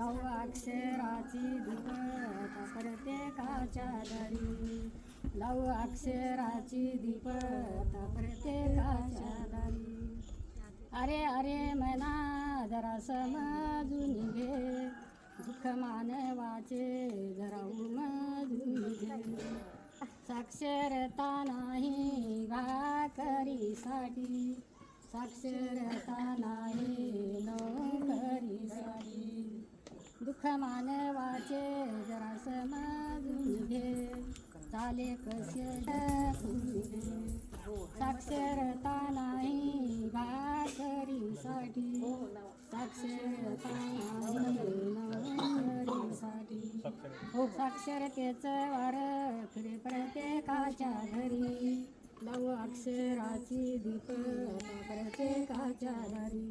लव अक्षराची दीपक प्रत्येकाच्या दारी लव अक्षराची दीपक प्रत्येकाच्या दारी अरे अरे मना जरा समजून घे. दुःख मानवाचे जरा उमजून घे. साक्षरता नाही भाकरीसाठी साक्षरता नाही दुःख मानवाचे जरा समजून घे. चाले कसे साक्षरता नाही भाकरीसाठी. साक्षरता नाही हो साक्षरतेचं वार फिरे प्रत्येकाच्या घरी. नव अक्षराची दीप प्रत्येकाच्या घरी.